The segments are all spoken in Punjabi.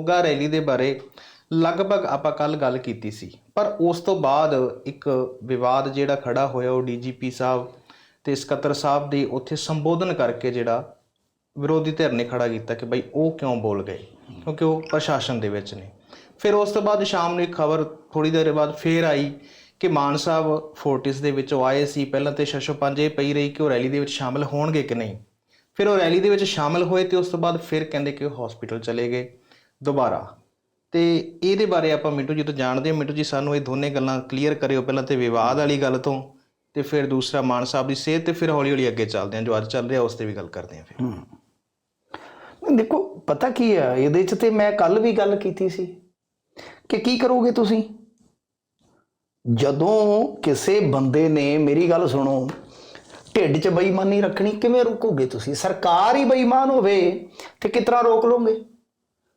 ਮੋਗਾ ਰੈਲੀ ਦੇ ਬਾਰੇ ਲਗਭਗ ਆਪਾਂ ਕੱਲ ਗੱਲ ਕੀਤੀ ਸੀ। ਪਰ ਉਸ ਤੋਂ ਬਾਅਦ ਇੱਕ ਵਿਵਾਦ ਜਿਹੜਾ ਖੜਾ ਹੋਇਆ ਉਹ ਡੀਜੀਪੀ ਸਾਹਿਬ ਤੇ ਸਕੱਤਰ ਸਾਹਿਬ ਦੇ ਉੱਥੇ ਸੰਬੋਧਨ ਕਰਕੇ ਜਿਹੜਾ ਵਿਰੋਧੀ ਧਿਰ ਨੇ ਖੜਾ ਕੀਤਾ ਕਿ ਬਈ ਉਹ ਕਿਉਂ ਬੋਲ ਗਏ? ਕਿਉਂਕਿ ਉਹ ਪ੍ਰਸ਼ਾਸਨ ਦੇ ਵਿੱਚ ਨੇ। ਫਿਰ ਉਸ ਤੋਂ ਬਾਅਦ ਸ਼ਾਮ ਨੂੰ ਇੱਕ ਖਬਰ ਥੋੜੀ ਦੇਰ ਬਾਅਦ ਫੇਰ ਆਈ ਕਿ ਮਾਨ ਸਾਹਿਬ ਫੋਰਟਿਸ ਦੇ ਵਿੱਚੋਂ ਆਏ ਸੀ। ਪਹਿਲਾਂ ਤੇ ਸ਼ਸ਼ੋ ਪੰਜ ਇਹ ਪਈ ਰਹੀ ਕਿ ਉਹ ਰੈਲੀ ਦੇ ਵਿੱਚ ਸ਼ਾਮਲ ਹੋਣਗੇ ਕਿ ਨਹੀਂ। ਫਿਰ ਉਹ ਰੈਲੀ ਦੇ ਵਿੱਚ ਸ਼ਾਮਲ ਹੋਏ ਤੇ ਉਸ ਤੋਂ ਬਾਅਦ ਫਿਰ ਕਹਿੰਦੇ ਕਿ ਉਹ ਹਸਪੀਟਲ ਚਲੇ ਗਏ। ਦੁਬਾਰਾ। ਤੇ ਇਹਦੇ ਬਾਰੇ ਆਪਾਂ ਮਿੰਟੂ ਜੀ ਤੋਂ ਜਾਣਦੇ ਹਾਂ। ਮਿੰਟੂ ਜੀ, ਸਾਨੂੰ ਇਹ ਦੋਨੇ ਗੱਲਾਂ ਕਲੀਅਰ ਕਰਿਓ ਪਹਿਲਾਂ ਤੇ ਵਿਵਾਦ ਵਾਲੀ ਗੱਲ ਤੋਂ, ਤੇ ਫਿਰ ਦੂਸਰਾ ਮਾਨ ਸਾਹਿਬ ਦੀ ਸਿਹਤ ਤੇ ਫਿਰ ਹੌਲੀ ਹੌਲੀ ਅੱਗੇ ਚੱਲਦੇ ਹਾਂ। ਜੋ ਅੱਜ ਚੱਲ ਰਿਹਾ, ਉਸ ਤੇ ਵੀ ਗੱਲ ਕਰਦੇ ਹਾਂ ਫਿਰ। ਦੇਖੋ, ਪਤਾ ਕੀ ਹੈ ਇਹਦੇ ਚ ਤੇ ਮੈਂ ਕੱਲ ਵੀ ਗੱਲ ਕੀਤੀ ਸੀ ਕਿ ਕੀ ਕਰੋਗੇ ਤੁਸੀਂ? ਜਦੋਂ ਕਿਸੇ ਬੰਦੇ ਨੇ ਮੇਰੀ ਗੱਲ ਸੁਣੋ, ਢਿੱਡ 'ਚ ਬੇਈਮਾਨੀ ਰੱਖਣੀ ਕਿਵੇਂ ਰੋਕੋਗੇ ਤੁਸੀਂ? ਸਰਕਾਰ ਹੀ ਬੇਈਮਾਨ ਹੋਵੇ ਤੇ ਕਿਤਨਾ ਰੋਕ ਲੋਗੇ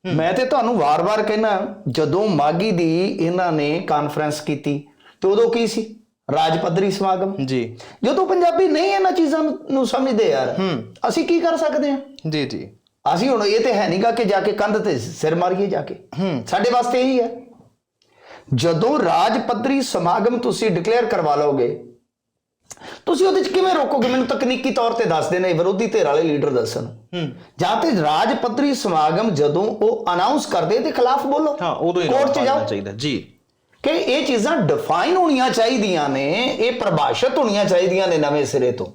ਮੈਂ ਤੇ ਤੁਹਾਨੂੰ ਵਾਰ-ਵਾਰ ਕਹਿਣਾ ਜਦੋਂ ਮਾਗੀ ਦੀ ਇਹਨਾਂ ਨੇ ਕਾਨਫਰੰਸ ਕੀਤੀ ਤੇ ਉਦੋਂ ਕੀ ਸੀ? ਰਾਜ ਪੱਧਰੀ ਸਮਾਗਮ। ਜੀ। ਜਦੋਂ ਪੰਜਾਬੀ ਨਹੀਂ ਇਹਨਾਂ ਚੀਜ਼ਾਂ ਨੂੰ- ਸਮਝਦੇ ਯਾਰ ਅਸੀਂ ਕੀ ਕਰ ਸਕਦੇ ਹਾਂ? ਜੀ ਜੀ। ਅਸੀਂ ਹੁਣ ਇਹ ਤੇ ਹੈ ਨਹੀਂਗਾ ਕਿ ਜਾ ਕੇ ਕੰਧ ਤੇ ਸਿਰ ਮਾਰੀਏ ਜਾ ਕੇ। ਸਾਡੇ ਵਾਸਤੇ ਇਹੀ ਹੈ। ਜਦੋਂ ਰਾਜ ਪੱਧਰੀ ਸਮਾਗਮ ਤੁਸੀਂ ਡਿਕਲੇਅਰ ਕਰਵਾ ਲਓਗੇ ਤੁਸੀਂ ਉਹਦੇ ਚ ਕਿਵੇਂ ਰੋਕੋਗੇ? ਮੈਨੂੰ ਤਕਨੀਕੀ ਤੌਰ ਤੇ ਦੱਸ ਦੇਣਾ ਇਹ ਵਿਰੋਧੀ ਧਿਰ ਵਾਲੇ ਲੀਡਰ ਦੱਸਣ। ਹੂੰ। ਜਾਂ ਤੇ ਰਾਜ ਪੱਧਰੀ ਸਮਾਗਮ ਜਦੋਂ ਉਹ ਅਨਾਉਂਸ ਕਰਦੇ ਤੇ ਖਿਲਾਫ ਬੋਲੋ। ਹਾਂ ਉਦੋਂ ਹੀ ਕੋਰਟ 'ਚ ਜਾਓ। ਚਾਹੀਦਾ ਜੀ। ਕਿ ਇਹ ਚੀਜ਼ਾਂ ਡਿਫਾਈਨ ਹੋਣੀਆਂ ਚਾਹੀਦੀਆਂ ਨੇ ਇਹ ਪਰਿਭਾਸ਼ਿਤ ਹੋਣੀਆਂ ਚਾਹੀਦੀਆਂ ਨੇ ਨਵੇਂ ਸਿਰੇ ਤੋਂ।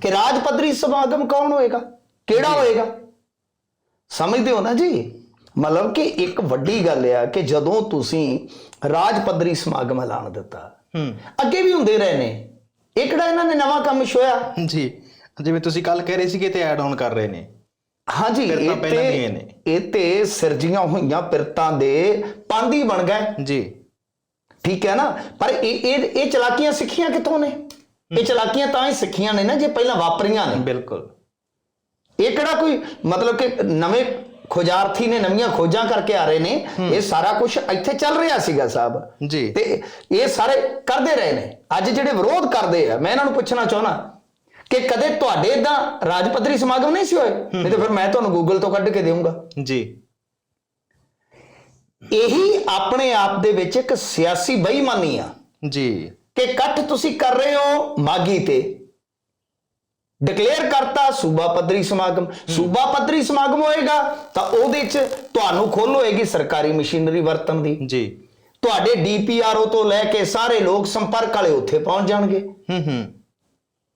ਕਿ ਰਾਜ ਪੱਧਰੀ ਸਮਾਗਮ ਕੌਣ ਹੋਏਗਾ? ਕਿਹੜਾ ਹੋਏਗਾ? ਸਮਝਦੇ ਹੋ ਨਾ ਜੀ? ਮਤਲਬ ਕਿ ਇੱਕ ਵੱਡੀ ਗੱਲ ਆ ਕਿ ਜਦੋਂ ਤੁਸੀਂ ਰਾਜ ਪੱਧਰੀ ਸਮਾਗਮ ਐਲਾਨ ਦਿੱਤਾ ਹੂੰ। ਅੱਗੇ ਵੀ ਹੁੰਦੇ ਰਹੇ ਨੇ। ਇਹ ਕਿਹੜਾ ਇਹਨਾਂ ਨੇ ਨਵਾਂ ਕੰਮ ਛੋਇਆ? ਜੀ ਜਿਵੇਂ ਤੁਸੀਂ ਕੱਲ ਕਹਿ ਰਹੇ ਸੀਗੇ ਤੇ ਐਡ ਆਨ ਕਰ ਰਹੇ ਨੇ। ਹਾਂਜੀ ਇਹ ਤੇ। ਇਹ ਤੇ ਸਿਰਜੀਆਂ ਹੋਈਆਂ ਪਿਰਤਾਂ ਦੇ ਪਾਂਦੀ ਬਣ ਗਏ। ਜੀ। ਠੀਕ ਹੈ ਨਾ? ਪਰ ਇਹ ਇਹ ਇਹ ਚਲਾਕੀਆਂ ਸਿੱਖੀਆਂ ਕਿੱਥੋਂ ਨੇ? ਇਹ ਚਲਾਕੀਆਂ ਤਾਂ ਹੀ ਸਿੱਖੀਆਂ ਨੇ ਨਾ ਜੇ ਪਹਿਲਾਂ ਵਾਪਰੀਆਂ ਨੇ। ਬਿਲਕੁਲ। ਇਹ ਕਿਹੜਾ ਕੋਈ ਮਤਲਬ ਕਿ ਨਵੇਂ ਖੋਜਾਰਥੀ ਨੇ ਨਵੀਆਂ ਖੋਜਾਂ ਕਰਕੇ ਆ ਰਹੇ ਨੇ। ਇਹ ਸਾਰਾ ਕੁਝ ਇੱਥੇ ਚੱਲ ਰਿਹਾ ਸੀਗਾ ਸਾਹਿਬ। ਜੀ। ਤੇ ਇਹ ਸਾਰੇ ਕਰਦੇ ਰਹੇ ਨੇ। ਅੱਜ ਜਿਹੜੇ ਵਿਰੋਧ ਕਰਦੇ ਆ ਮੈਂ ਇਹਨਾਂ ਨੂੰ ਪੁੱਛਣਾ ਚਾਹੁੰਦਾ ਕਿ ਕਦੇ ਤੁਹਾਡੇ ਇਦਾਂ ਰਾਜ ਪੱਧਰੀ ਸਮਾਗਮ ਨਹੀਂ ਸੀ ਹੋਏ? ਨਹੀਂ ਤਾਂ ਫਿਰ ਮੈਂ ਤੁਹਾਨੂੰ ਗੂਗਲ ਤੋਂ ਕੱਢ ਕੇ ਦੇਵਾਂਗਾ ਜੀ। ਇਹੀ ਆਪਣੇ ਆਪ ਦੇ ਵਿੱਚ ਇੱਕ ਸਿਆਸੀ ਬੇਈਮਾਨੀ ਆ ਜੀ। ਕਿ ਇਕੱਠ ਤੁਸੀਂ ਕਰ ਰਹੇ ਹੋ ਮਾਗੀ ਤੇ। ਡਿਕਲੇਅਰ ਕਰਤਾ ਸੂਬਾ ਪੱਧਰੀ ਸਮਾਗਮ। ਸੂਬਾ ਪੱਧਰੀ ਸਮਾਗਮ ਹੋਏਗਾ ਤਾਂ ਉਹਦੇ 'ਚ ਤੁਹਾਨੂੰ ਖੁੱਲ੍ਹ ਹੋਏਗੀ ਸਰਕਾਰੀ ਮਸ਼ੀਨਰੀ ਵਰਤਣ ਦੀ। ਜੀ। ਤੁਹਾਡੇ ਡੀਪੀਆਰਓ ਤੋਂ ਲੈ ਕੇ ਸਾਰੇ ਲੋਕ ਸੰਪਰਕ ਵਾਲੇ ਉੱਥੇ ਪਹੁੰਚ ਜਾਣਗੇ। ਹੂੰ ਹੂੰ।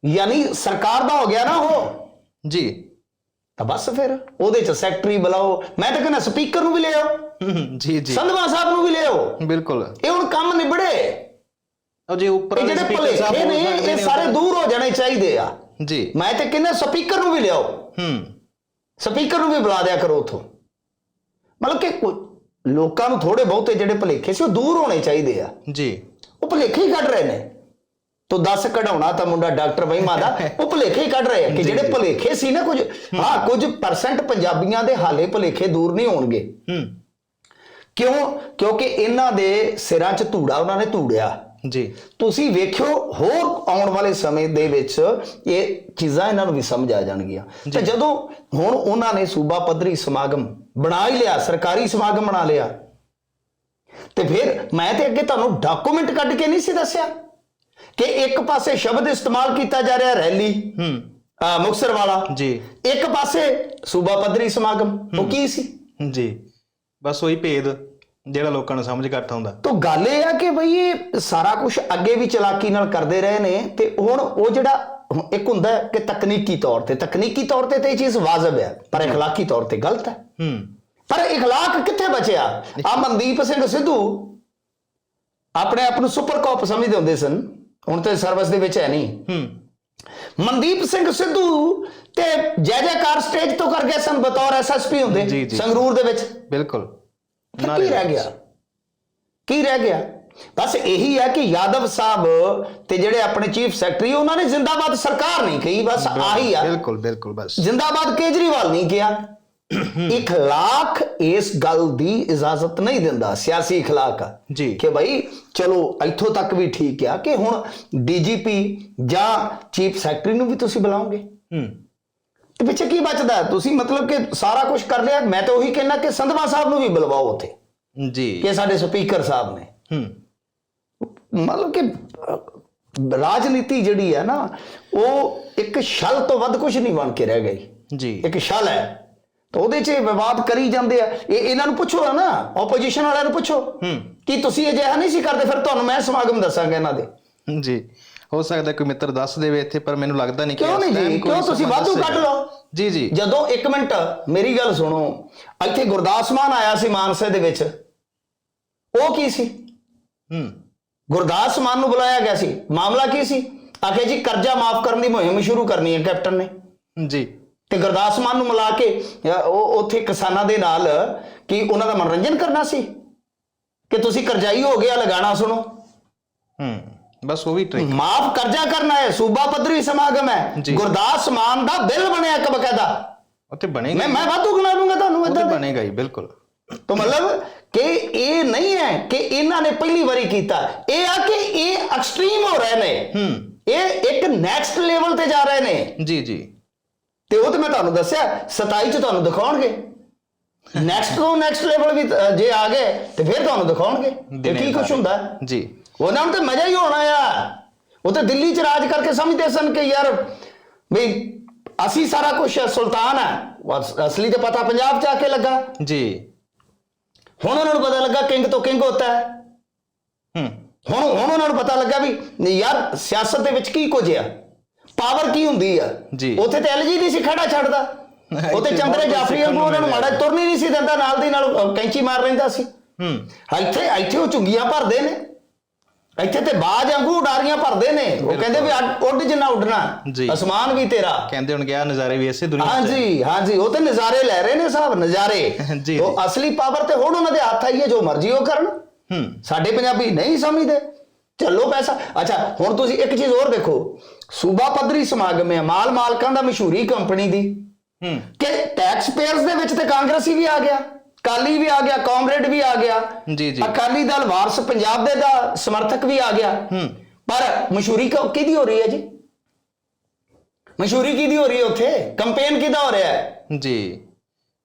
ਯਾਨੀ ਸਰਕਾਰ ਦਾ ਹੋ ਗਿਆ ਨਾ ਉਹ। ਜੀ। ਤਾਂ ਬਸ ਫਿਰ ਉਹਦੇ 'ਚ ਸੈਕਟਰੀ ਬੁਲਾਓ। ਮੈਂ ਤਾਂ ਕਹਿੰਦਾ ਸਪੀਕਰ ਨੂੰ ਵੀ ਲਿਆਓ ਜੀ ਜੀ। ਸੰਧਵਾ ਸਾਹਿਬ ਨੂੰ ਵੀ ਲਿਆਓ ਬਿਲਕੁਲ। ਇਹ ਹੁਣ ਕੰਮ ਨਿਬੜੇ। ਉਹ ਜੇ ਉੱਪਰ ਜਿਹੜੇ ਸਕਦੇ ਇਹ ਸਾਰੇ ਦੂਰ ਹੋ ਜਾਣੇ ਚਾਹੀਦੇ ਆ। ਜੀ। ਮੈਂ ਤੇ ਕਹਿੰਦਾ ਸਪੀਕਰ ਨੂੰ ਵੀ ਲਿਆਓ। ਹੂੰ। ਸਪੀਕਰ ਨੂੰ ਵੀ ਬੁਲਾ ਦਿਆ ਕਰੋ ਉਥੋਂ। ਮਤਲਬ ਕਿ ਲੋਕਾਂ ਨੂੰ ਥੋੜੇ ਬਹੁਤੇ ਜਿਹੜੇ ਭਲੇਖੇ ਸੀ ਉਹ ਦੂਰ ਹੋਣੇ ਚਾਹੀਦੇ ਆ। ਜੀ। ਉਹ ਭਲੇਖੇ ਹੀ ਕੱਢ ਰਹੇ ਨੇ। ਤੋ 10 ਕਢਾਉਣਾ ਤਾਂ ਮੁੰਡਾ ਡਾਕਟਰ ਵਹੀਮਾ ਦਾ ਉਹ ਭਲੇਖੇ ਹੀ ਕੱਢ ਰਹੇ ਆ ਕਿ ਜਿਹੜੇ ਭਲੇਖੇ ਸੀ ਨਾ ਕੁਝ ਹਾਂ। ਕੁਝ ਪਰਸੈਂਟ ਪੰਜਾਬੀਆਂ ਦੇ ਹਾਲੇ ਭਲੇਖੇ ਦੂਰ ਨਹੀਂ ਹੋਣਗੇ। ਹੂੰ। ਕਿਉਂ? ਕਿਉਂਕਿ ਇਹਨਾਂ ਦੇ ਸਿਰਾਂ 'ਚ ਧੂੜਾ ਉਹਨਾਂ ਨੇ ਧੂੜਿਆ। ਜੀ। ਤੁਸੀਂ ਵੇਖਿਓ ਹੋਰ ਆਉਣ ਵਾਲੇ ਸਮੇਂ ਦੇ ਵਿੱਚ ਇਹ ਚੀਜ਼ਾਂ ਇਹਨਾਂ ਨੂੰ ਵੀ ਸਮਝ ਆ ਜਾਣਗੀਆਂ। ਤੇ ਜਦੋਂ ਹੁਣ ਉਹਨਾਂ ਨੇ ਸੂਬਾ ਪੱਧਰੀ ਸਮਾਗਮ ਬਣਾ ਹੀ ਲਿਆ ਸਰਕਾਰੀ ਸਮਾਗਮ ਬਣਾ ਲਿਆ ਤੇ ਫਿਰ ਮੈਂ ਤੇ ਅੱਗੇ ਤੁਹਾਨੂੰ ਡਾਕੂਮੈਂਟ ਕੱਢ ਕੇ ਨਹੀਂ ਸੀ ਦੱਸਿਆ ਕਿ ਇੱਕ ਪਾਸੇ ਸ਼ਬਦ ਇਸਤੇਮਾਲ ਕੀਤਾ ਜਾ ਰਿਹਾ ਰੈਲੀ ਹੂੰ। ਅਹ ਮੁਕਤਸਰ ਵਾਲਾ ਜੀ। ਇੱਕ ਪਾਸੇ ਸੂਬਾ ਪੱਧਰੀ ਸਮਾਗਮ ਉਹ ਕੀ ਸੀ? ਜੀ। ਬਸ ਉਹੀ ਭੇਦ। ਜਿਹੜਾ ਲੋਕਾਂ ਨੂੰ ਸਮਝ ਘੱਟ ਆਉਂਦਾ ਤੋ ਗੱਲ ਇਹ ਆ ਕਿ ਬਈ ਇਹ ਸਾਰਾ ਕੁਝ ਅੱਗੇ ਵੀ ਚਲਾਕੀ ਨਾਲ ਕਰਦੇ ਰਹੇ ਨੇ ਤੇ ਹੁਣ ਉਹ ਜਿਹੜਾ ਹੁਣ ਇੱਕ ਹੁੰਦਾ ਹੈ ਕਿ ਤਕਨੀਕੀ ਤੌਰ ਤੇ ਤਕਨੀਕੀ ਤੌਰ ਤੇ ਤੇ ਇਹ ਚੀਜ਼ ਵਾਜਬ ਹੈ ਪਰ اخلاقی ਤੌਰ ਤੇ ਗਲਤ ਹੈ ਹੂੰ ਪਰ اخلاق ਕਿੱਥੇ ਬਚਿਆ ਆ ਮਨਦੀਪ ਸਿੰਘ ਸਿੱਧੂ ਆਪਣੇ ਆਪ ਨੂੰ ਸੁਪਰ ਕਾਪ ਸਮਝਦੇ ਹੁੰਦੇ ਸਨ ਹੁਣ ਤੇ ਸਰਵਿਸ ਦੇ ਵਿੱਚ ਹੈ ਨਹੀਂ ਹੂੰ ਮਨਦੀਪ ਸਿੰਘ ਸਿੱਧੂ ਤੇ ਜੈ ਜੈਕਾਰ ਸਟੇਜ ਤੋਂ ਕਰ ਗਏ ਸਨ ਬਤੌਰ ਐਸਐਸਪੀ ਜੀ, ਹੁੰਦੇ ਜੀ। ਸੰਗਰੂਰ ਦੇ ਵਿੱਚ ਬਿਲਕੁਲ ਕੀ ਰਹਿ ਗਿਆ? ਕੀ ਰਹਿ ਗਿਆ? ਬਸ ਇਹੀ ਹੈ ਕਿ ਯਾਦਵ ਸਾਹਿਬ ਤੇ ਜਿਹੜੇ ਆਪਣੇ ਚੀਫ ਸੈਕਟਰੀ ਉਹਨਾਂ ਨੇ ਜ਼ਿੰਦਾਬਾਦ ਸਰਕਾਰ ਨਹੀਂ ਕਹੀ ਬਸ ਆਹੀ ਆ। ਬਿਲਕੁਲ ਬਿਲਕੁਲ ਬਸ। ਜ਼ਿੰਦਾਬਾਦ ਕੇਜਰੀਵਾਲ ਨਹੀਂ ਕਿਹਾ। ਇਖਲਾਕ ਇਸ ਗੱਲ ਦੀ ਇਜਾਜ਼ਤ ਨਹੀਂ ਦਿੰਦਾ ਸਿਆਸੀ ਇਖਲਾਕ। ਆ ਜੀ। ਕਿ ਭਾਈ ਚਲੋ ਇੱਥੋਂ ਤੱਕ ਵੀ ਠੀਕ ਆ ਕਿ ਹੁਣ ਡੀਜੀਪੀ ਜਾਂ ਚੀਫ ਸੈਕਟਰੀ ਨੂੰ ਵੀ ਤੁਸੀਂ ਬੁਲਾਓਗੇ? ਹੂੰ। ਤੇ ਪਿੱਛੇ ਕੀ ਬਚਦਾ ਤੁਸੀਂ ਮਤਲਬ ਕਿ ਸਾਰਾ ਕੁਝ ਕਰ ਲਿਆ ਮੈਂ ਤਾਂ ਉਹੀ ਕਹਿਣਾ ਕਿ ਸੰਧਵਾ ਸਾਹਿਬ ਨੂੰ ਵੀ ਬੁਲਵਾਓ ਉੱਥੇ। ਜੀ। ਕਿ ਸਾਡੇ ਸਪੀਕਰ ਸਾਹਿਬ ਨੇ। ਹੂੰ। ਮਤਲਬ ਕਿ ਰਾਜਨੀਤੀ ਜਿਹੜੀ ਹੈ ਨਾ ਉਹ ਇੱਕ ਛਲ ਤੋਂ ਵੱਧ ਕੁਝ ਨਹੀਂ ਬਣ ਕੇ ਰਹਿ ਗਈ। ਜੀ। ਇੱਕ ਛਲ ਹੈ। ਤਾਂ ਉਹਦੇ 'ਚ ਵਿਵਾਦ ਕਰੀ ਜਾਂਦੇ ਆ। ਇਹ ਇਹਨਾਂ ਨੂੰ ਪੁੱਛੋ ਨਾ ਆਪੋਜੀਸ਼ਨ ਵਾਲਿਆਂ ਨੂੰ ਪੁੱਛੋ। ਹੂੰ। ਕਿ ਤੁਸੀਂ ਅਜਿਹਾ ਨਹੀਂ ਸੀ ਕਰਦੇ ਫਿਰ ਤੁਹਾਨੂੰ ਮੈਂ ਸਮਾਗਮ ਦੱਸਾਂਗਾ ਇਹਨਾਂ ਦੇ। ਜੀ। ਹੋ ਸਕਦਾ ਕੋਈ ਮਿੱਤਰ ਦੱਸ ਦੇਵੇ ਇੱਥੇ ਪਰ ਮੈਨੂੰ ਲੱਗਦਾ ਨਹੀਂ ਕਿ ਕਿਉਂ ਨਹੀਂ ਜੀ? ਕਿਉਂ? ਤੁਸੀਂ ਵਾਧੂ ਕੱਢ। ਲਓ? ਜੀ ਜੀ. ਜਦੋਂ ਇੱਕ ਮਿੰਟ ਮੇਰੀ ਗੱਲ ਸੁਣੋ। ਇੱਥੇ ਗੁਰਦਾਸ ਮਾਨ ਆਇਆ ਸੀ ਮਾਨਸੇ ਦੇ ਵਿੱਚ। ਉਹ ਕੀ ਸੀ? ਹੂੰ। ਗੁਰਦਾਸ ਮਾਨ ਨੂੰ ਬੁਲਾਇਆ ਗਿਆ ਸੀ। ਮਾਮਲਾ ਕੀ ਸੀ? ਆਖੇ ਜੀ ਕਰਜ਼ਾ ਮਾਫ ਕਰਨ ਦੀ ਮੁਹਿੰਮ ਸ਼ੁਰੂ ਕਰਨੀ ਹੈ ਕੈਪਟਨ ਨੇ। ਜੀ। ਤੇ ਗੁਰਦਾਸ ਮਾਨ ਨੂੰ ਮਿਲਾ ਕੇ ਉਹ ਉੱਥੇ ਕਿਸਾਨਾਂ ਦੇ ਨਾਲ ਕੀ ਉਹਨਾਂ ਦਾ ਮਨੋਰੰਜਨ ਕਰਨਾ ਸੀ? ਕਿ ਤੁਸੀਂ ਕਰਜ਼ਾਈ ਹੋ ਗਿਆ ਲਗਾਣਾ ਸੁਣੋ। ਹੂੰ। ਬਸ ਉਹ ਵੀ ਟ੍ਰਿਕ ਮਾਫ ਕਰਜ਼ਾ ਕਰਨਾ ਹੈ ਸੂਬਾ ਪੱਧਰੀ ਸਮਾਗਮ ਹੈ। ਗੁਰਦਾਸ ਮਾਨ ਦਾ ਬਿੱਲ ਬਣਿਆ ਇੱਕ ਬਕਾਇਦਾ। ਉੱਥੇ ਬਣੇਗਾ ਮੈਂ ਮੈਂ ਵਾਧੂ ਗਿਣਾ ਦੂੰਗਾ ਤੁਹਾਨੂੰ ਇਦਾਂ ਬਣੇਗਾ ਹੀ ਬਿਲਕੁਲ। ਤਾਂ ਮਤਲਬ ਕਿ ਇਹ ਨਹੀਂ ਹੈ ਕਿ ਇਹਨਾਂ ਨੇ ਪਹਿਲੀ ਵਾਰੀ ਕੀਤਾ। ਇਹ ਆ ਕਿ ਇਹ ਐਕਸਟ੍ਰੀਮ ਹੋ ਰਹੇ ਨੇ। ਹੂੰ। ਇਹ ਇੱਕ ਨੈਕਸਟ ਲੈਵਲ ਤੇ ਜਾ ਰਹੇ ਨੇ। ਜੀ ਜੀ। ਤੇ ਉਹ ਤੇ ਮੈਂ ਤੁਹਾਨੂੰ ਦੱਸਿਆ 27 ਚ ਤੁਹਾਨੂੰ ਦਿਖਾਉਣਗੇ। ਨੈਕਸਟ ਤੋਂ ਨੈਕਸਟ ਲੈਵਲ ਵੀ ਜੇ ਆ ਗਏ ਤੇ ਫਿਰ ਤੁਹਾਨੂੰ ਦਿਖਾਉਣਗੇ। ਤੇ ਕੀ ਕੁਝ। ਹੁੰਦਾ? ਜੀ। ਉਹਨਾਂ ਨੂੰ ਤੇ ਮਜ਼ਾ ਹੀ ਹੋਣਾ ਆ। ਉਹ ਤੇ ਦਿੱਲੀ ਚ ਰਾਜ ਕਰਕੇ ਸਮਝਦੇ ਸਨ ਕਿ ਯਾਰ ਵੀ ਅਸੀਂ ਸਾਰਾ ਕੁਝ ਸੁਲਤਾਨ ਹੈ ਅਸਲੀ ਤੇ ਪਤਾ ਪੰਜਾਬ ਚ ਆ ਕੇ ਲੱਗਾ। ਜੀ। ਹੁਣ ਉਹਨਾਂ ਨੂੰ ਪਤਾ ਲੱਗਾ ਕਿੰਗ ਤੋਂ ਕਿੰਗ ਹੁੰਦਾ ਹੈ। ਹੂੰ। ਹੁਣ ਹੁਣ ਉਹਨਾਂ ਨੂੰ ਪਤਾ ਲੱਗਾ ਵੀ ਯਾਰ ਸਿਆਸਤ ਦੇ ਵਿੱਚ ਕੀ ਕੁਝ ਆ। ਪਾਵਰ ਕੀ ਹੁੰਦੀ ਆ? ਜੀ। ਉੱਥੇ ਤੇ ਐਲਜੀ ਨਹੀਂ ਸੀ ਖੜਾ ਛੱਡਦਾ। ਉੱਥੇ ਚੰਦਰੇ ਜਾਫਰੀ ਵਾਂਗੂ ਉਹਨਾਂ ਨੂੰ। ਮਾੜਾ ਤੁਰ ਨਹੀਂ ਸੀ ਦਿੰਦਾ ਨਾਲ ਦੀ ਨਾਲ ਕੈਂਚੀ ਮਾਰ ਲੈਂਦਾ ਸੀ। ਹੂੰ। ਇੱਥੇ ਇੱਥੇ ਉਹ ਚੁੰਗੀਆਂ ਭਰਦੇ ਨੇ। ਇੱਥੇ ਤੇ ਬਾਜ ਵਾਂਗੂ ਉਡਾਰੀਆਂ ਭਰਦੇ ਨੇ। ਉਹ ਕਹਿੰਦੇ ਵੀ ਅੱਡ- ਉੱਡ ਜਿੰਨਾ ਉੱਡਣਾ। ਅਸਮਾਨ ਵੀ ਤੇਰਾ। ਕਹਿੰਦੇ ਹੁਣ ਗਿਆ ਨਜ਼ਾਰੇ ਵੀ ਇਸੇ ਦੁਨੀਆ 'ਚ। ਹਾਂਜੀ ਹਾਂਜੀ। ਉਹ ਤੇ ਨਜ਼ਾਰੇ ਲੈ ਰਹੇ ਨੇ ਸਾਹਿਬ ਨਜ਼ਾਰੇ। ਜੀ, ਉਹ ਅਸਲੀ ਪਾਵਰ ਤੇ ਹੁਣ ਉਹਨਾਂ ਦੇ ਹੱਥ ਆਈ ਹੈ ਜੋ ਮਰਜ਼ੀ ਉਹ ਕਰਨ। ਹੂੰ। ਸਾਡੇ ਪੰਜਾਬੀ ਨਹੀਂ ਸਮਝਦੇ। ਚੱਲੋ ਪੈਸਾ। ਅੱਛਾ ਹੁਣ ਤੁਸੀਂ ਇੱਕ ਚੀਜ਼ ਹੋਰ ਦੇਖੋ। ਸੂਬਾ ਪੱਧਰੀ ਸਮਾਗਮ ਹੈ ਮਾਲ ਮਾਲਕਾਂ ਦਾ ਮਸ਼ਹੂਰੀ ਕੰਪਨੀ ਦੀ। ਹੂੰ। ਕਿ ਟੈਕਸ ਪੇਅਰਸ ਦੇ ਵਿੱਚ ਤੇ ਕਾਂਗਰਸੀ ਵੀ ਆ ਗਿਆ। ਕਾਲੀ ਵੀ ਆ ਗਿਆ ਕਾਮਰੇਡ ਵੀ ਆ ਗਿਆ। ਜੀ, ਜੀ। ਅਕਾਲੀ ਦਲ ਵਾਰਸ ਪੰਜਾਬ ਦੇ ਦਾ ਸਮਰਥਕ ਵੀ ਆ ਗਿਆ। ਹੂੰ। ਪਰ ਮਸ਼ਹੂਰੀ ਕਿਹਦੀ ਹੋ ਰਹੀ ਹੈ ਜੀ? ਮਸ਼ਹੂਰੀ ਕਿਹਦੀ ਹੋ ਰਹੀ ਹੈ ਉੱਥੇ? ਕੰਪੇਨ ਕਿਹਦਾ ਹੋ ਰਿਹਾ ਹੈ? ਜੀ।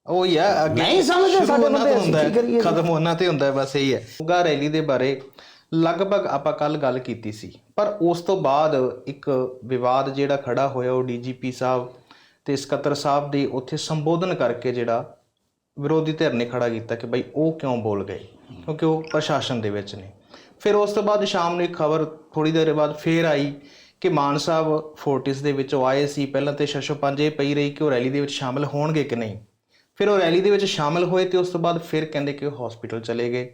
ਉਹ ਹੀ ਆ ਨਹੀਂ ਸਮਝਦੇ ਸਾਡੇ ਅਸੀਂ ਹੁੰਦਾ ਖਤਮ ਉਹਨਾਂ ਤੇ ਹੁੰਦਾ ਬਸ ਇਹੀ ਹੈ। ਉਗਾ ਰੈਲੀ ਦੇ ਬਾਰੇ ਲਗਭਗ ਆਪਾਂ ਕੱਲ ਗੱਲ ਕੀਤੀ ਸੀ। ਪਰ ਉਸ ਤੋਂ ਬਾਅਦ ਇੱਕ ਵਿਵਾਦ ਜਿਹੜਾ ਖੜਾ ਹੋਇਆ ਉਹ ਡੀਜੀਪੀ ਸਾਹਿਬ ਤੇ ਸਕੱਤਰ ਸਾਹਿਬ ਦੇ ਉੱਥੇ ਸੰਬੋਧਨ ਕਰਕੇ ਜਿਹੜਾ ਵਿਰੋਧੀ ਧਿਰ ਨੇ ਖੜਾ ਕੀਤਾ ਕਿ ਬਈ ਉਹ ਕਿਉਂ ਬੋਲ ਗਏ? ਕਿਉਂਕਿ ਉਹ ਪ੍ਰਸ਼ਾਸਨ ਦੇ ਵਿੱਚ ਨੇ। ਫਿਰ ਉਸ ਤੋਂ ਬਾਅਦ ਸ਼ਾਮ ਨੂੰ ਇੱਕ ਖਬਰ ਥੋੜੀ ਦੇਰ ਬਾਅਦ ਫੇਰ ਆਈ ਕਿ ਮਾਨ ਸਾਹਿਬ ਫੋਰਟਿਸ ਦੇ ਵਿੱਚੋਂ ਆਏ ਸੀ। ਪਹਿਲਾਂ ਤੇ ਸ਼ਸ਼ੋ ਪੰਜ ਇਹ ਪਈ ਰਹੀ ਕਿ ਉਹ ਰੈਲੀ ਦੇ ਵਿੱਚ ਸ਼ਾਮਲ ਹੋਣਗੇ ਕਿ ਨਹੀਂ। ਫਿਰ ਉਹ ਰੈਲੀ ਦੇ ਵਿੱਚ ਸ਼ਾਮਲ ਹੋਏ ਤੇ ਉਸ ਤੋਂ ਬਾਅਦ ਫਿਰ ਕਹਿੰਦੇ ਕਿ ਉਹ ਹਸਪੀਟਲ ਚਲੇ ਗਏ।